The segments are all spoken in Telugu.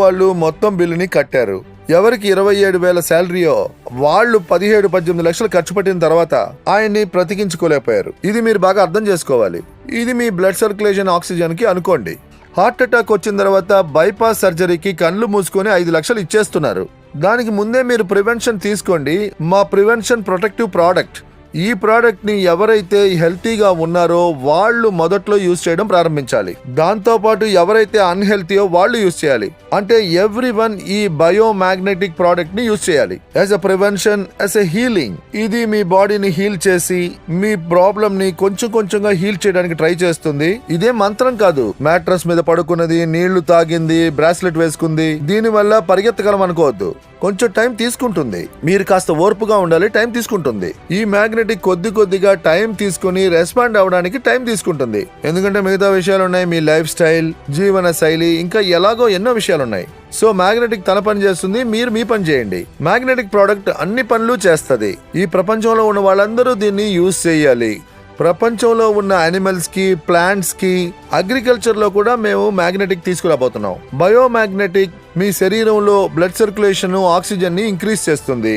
వాళ్ళు మొత్తం బిల్లుని కట్టారు. ఎవరికి ఇరవై ఏడు వేల శాలరీయో వాళ్ళు పదిహేడు పద్దెనిమిది లక్షలు ఖర్చు పెట్టిన తర్వాత ఆయన్ని బ్రతికించుకోలేకపోయారు ఇది మీరు బాగా అర్థం చేసుకోవాలి. ఇది మీ బ్లడ్ సర్క్యులేషన్ ఆక్సిజన్కి అనుకోండి. హార్ట్ అటాక్ వచ్చిన తర్వాత బైపాస్ సర్జరీకి కళ్ళు మూసుకొని ఐదు లక్షలు ఇచ్చేస్తున్నారు. దానికి ముందే మీరు ప్రివెన్షన్ తీసుకోండి. మా ప్రివెన్షన్ ప్రొటెక్టివ్ ప్రోడక్ట్ ఈ ప్రోడక్ట్ని ఎవరైతే హెల్తీగా ఉన్నారో వాళ్ళు మొదట్లో యూజ్ చేయడం ప్రారంభించాలి. దాంతో పాటు ఎవరైతే అన్హెల్తీయో వాళ్ళు యూజ్ చేయాలి. అంటే ఎవ్రీ వన్ ఈ బయోమాగ్నెటిక్ ప్రోడక్ట్ని యూజ్ చేయాలి. As a prevention as a healing ఇది మీ బాడీని హీల్ చేసి మీ ప్రాబ్లమ్ని కొంచెం కొంచెంగా హీల్ చేయడానికి ట్రై చేస్తుంది. ఇదే మంత్రం కాదు. మ్యాట్రస్ మీద పడుకున్నది నీళ్ళు తాగింది బ్రాస్లెట్ వేసుకుంది దీని వల్ల పరిగెత్తగలం అనుకోవద్దు. కొంచెం టైం తీసుకుంటుంది. మీరు కాస్త ఓర్పుగా ఉండాలి టైం తీసుకుంటుంది. ఈ మ్యాగ్నెటిక్ కొద్ది కొద్దిగా టైం తీసుకుని రెస్పాండ్ అవడానికి టైం తీసుకుంటుంది. ఎందుకంటే మిగతా విషయాలు ఉన్నాయి మీ లైఫ్ స్టైల్ జీవన శైలి ఇంకా ఎలాగో ఎన్నో విషయాలు ఉన్నాయి సో మ్యాగ్నెటిక్ తన పని చేస్తుంది మీరు మీ పని చేయండి. మ్యాగ్నెటిక్ ప్రోడక్ట్ అన్ని పనులు చేస్తుంది. ఈ ప్రపంచంలో ఉన్న వాళ్ళందరూ దీన్ని యూజ్ చేయాలి. ప్రపంచంలో ఉన్న యానిమల్స్కి ప్లాంట్స్కి అగ్రికల్చర్లో కూడా మేము మ్యాగ్నెటిక్ తీసుకురాబోతున్నాం. బయో మ్యాగ్నెటిక్ మీ శరీరంలో బ్లడ్ సర్క్యులేషన్ ఆక్సిజన్ని ఇంక్రీజ్ చేస్తుంది.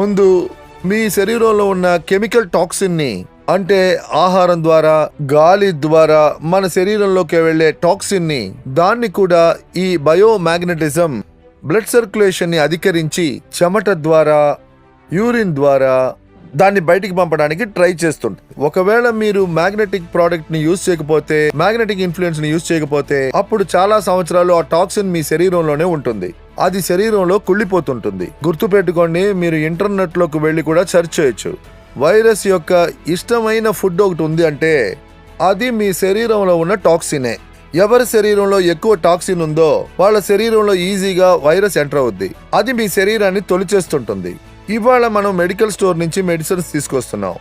ముందు మీ శరీరంలో ఉన్న కెమికల్ టాక్సిన్ని అంటే ఆహారం ద్వారా గాలి ద్వారా మన శరీరంలోకి వెళ్ళే టాక్సిన్ని దాన్ని కూడా ఈ బయోమాగ్నెటిజం బ్లడ్ సర్క్యులేషన్ని అధికరించి చెమట ద్వారా యూరిన్ ద్వారా దాన్ని బయటికి పంపడానికి ట్రై చేస్తుంది ఒకవేళ మీరు మ్యాగ్నెటిక్ ప్రోడక్ట్ని యూజ్ చేయకపోతే మ్యాగ్నెటిక్ ఇన్ఫ్లుయెన్స్ని యూజ్ చేయకపోతే అప్పుడు చాలా సంవత్సరాలు ఆ టాక్సిన్ మీ శరీరంలోనే ఉంటుంది. అది శరీరంలో కుళ్ళిపోతుంటుంది. గుర్తుపెట్టుకోండి మీరు ఇంటర్నెట్లోకి వెళ్ళి కూడా సెర్చ్ చేయొచ్చు. వైరస్ యొక్క ఇష్టమైన ఫుడ్ ఒకటి ఉంది అంటే అది మీ శరీరంలో ఉన్న టాక్సినే ఎవరి శరీరంలో ఎక్కువ టాక్సిన్ ఉందో వాళ్ళ శరీరంలో ఈజీగా వైరస్ ఎంటర్ అవుద్ది. అది మీ శరీరాన్ని తొలిచేస్తుంటుంది. ఇవాళ మనం మెడికల్ స్టోర్ నుంచి మెడిసిన్స్ తీసుకొస్తున్నాం.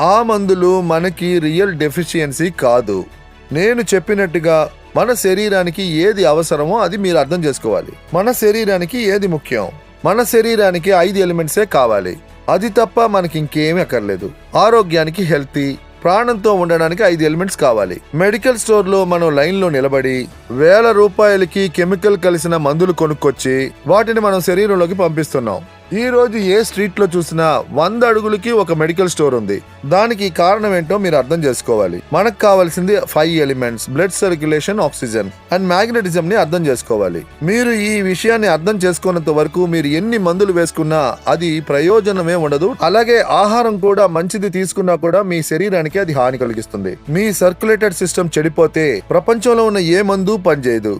ఆ మందులు మనకి రియల్ డెఫిషియన్సీ కాదు. నేను చెప్పినట్టుగా మన శరీరానికి ఏది అవసరమో అది మీరు అర్థం చేసుకోవాలి. మన శరీరానికి ఏది ముఖ్యం? మన శరీరానికి ఐదు ఎలిమెంట్సే కావాలి. అది తప్ప మనకి ఇంకేమీ అక్కర్లేదు. ఆరోగ్యానికి హెల్తీ ప్రాణంతో ఉండడానికి ఐదు ఎలిమెంట్స్ కావాలి. మెడికల్ స్టోర్లో మనం లైన్లో నిలబడి వేల రూపాయలకి కెమికల్ కలిసిన మందులు కొనుక్కొచ్చి వాటిని మనం శరీరంలోకి పంపిస్తున్నాం. ఈ రోజు ఏ స్ట్రీట్లో చూసినా వంద అడుగులకి ఒక మెడికల్ స్టోర్ ఉంది. దానికి కారణం ఏంటో మీరు అర్థం చేసుకోవాలి. మనకు కావాల్సింది five elements blood circulation oxygen and magnetism ని అర్థం చేసుకోవాలి. మీరు ఈ విషయాన్ని అర్థం చేసుకున్నంత వరకు మీరు ఎన్ని మందులు వేసుకున్నా అది ప్రయోజనమే ఉండదు. అలాగే ఆహారం కూడా మంచిది తీసుకున్నా కూడా మీ శరీరానికి అది హాని కలిగిస్తుంది. మీ సర్క్యులేటెడ్ సిస్టమ్ చెడిపోతే ప్రపంచంలో ఉన్న ఏ మందు పనిచేయదు.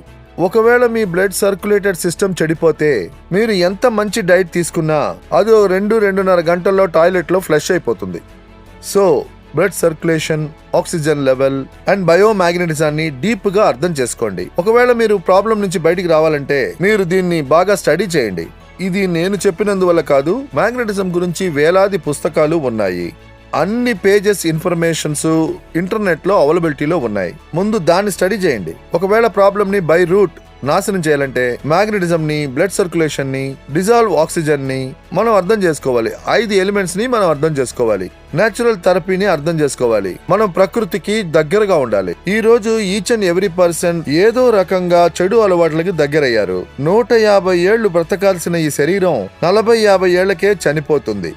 ఒకవేళ మీ బ్లడ్ సర్క్యులేటెడ్ సిస్టమ్ చెడిపోతే మీరు ఎంత మంచి డైట్ తీసుకున్నా అది రెండు రెండున్నర గంటల్లో టాయిలెట్లో ఫ్లష్ అయిపోతుంది. So blood circulation oxygen level and బయోమాగ్నెటిజాన్ని డీప్గా అర్థం చేసుకోండి. ఒకవేళ మీరు ప్రాబ్లం నుంచి బయటికి రావాలంటే మీరు దీన్ని బాగా స్టడీ చేయండి. ఇది నేను చెప్పినందువల్ల కాదు మ్యాగ్నెటిజం గురించి వేలాది పుస్తకాలు ఉన్నాయి. అన్ని పేజెస్ ఇన్ఫర్మేషన్స్ ఇంటర్నెట్లో అవైలబిలిటీలో ఉన్నాయి. ముందు దాన్ని స్టడీ చేయండి. ఒకవేళ ప్రాబ్లమ్ని బై రూట్ నాశనం చేయాలంటే మ్యాగ్నెటిజం ని బ్లడ్ సర్క్యులేషన్ని డిజాల్వ్ ఆక్సిజన్ని మనం అర్థం చేసుకోవాలి. ఐదు ఎలిమెంట్స్ని మనం అర్థం చేసుకోవాలి. నేచురల్ థెరపీని అర్థం చేసుకోవాలి. మనం ప్రకృతికి దగ్గరగా ఉండాలి. ఈ రోజు ఈచ్ అండ్ ఎవ్రీ పర్సన్ ఏదో రకంగా చెడు అలవాట్లకి దగ్గరయ్యారు. నూట యాభై ఏళ్ళు బ్రతకాల్సిన ఈ శరీరం నలభై యాభై ఏళ్ళకే చనిపోతుంది.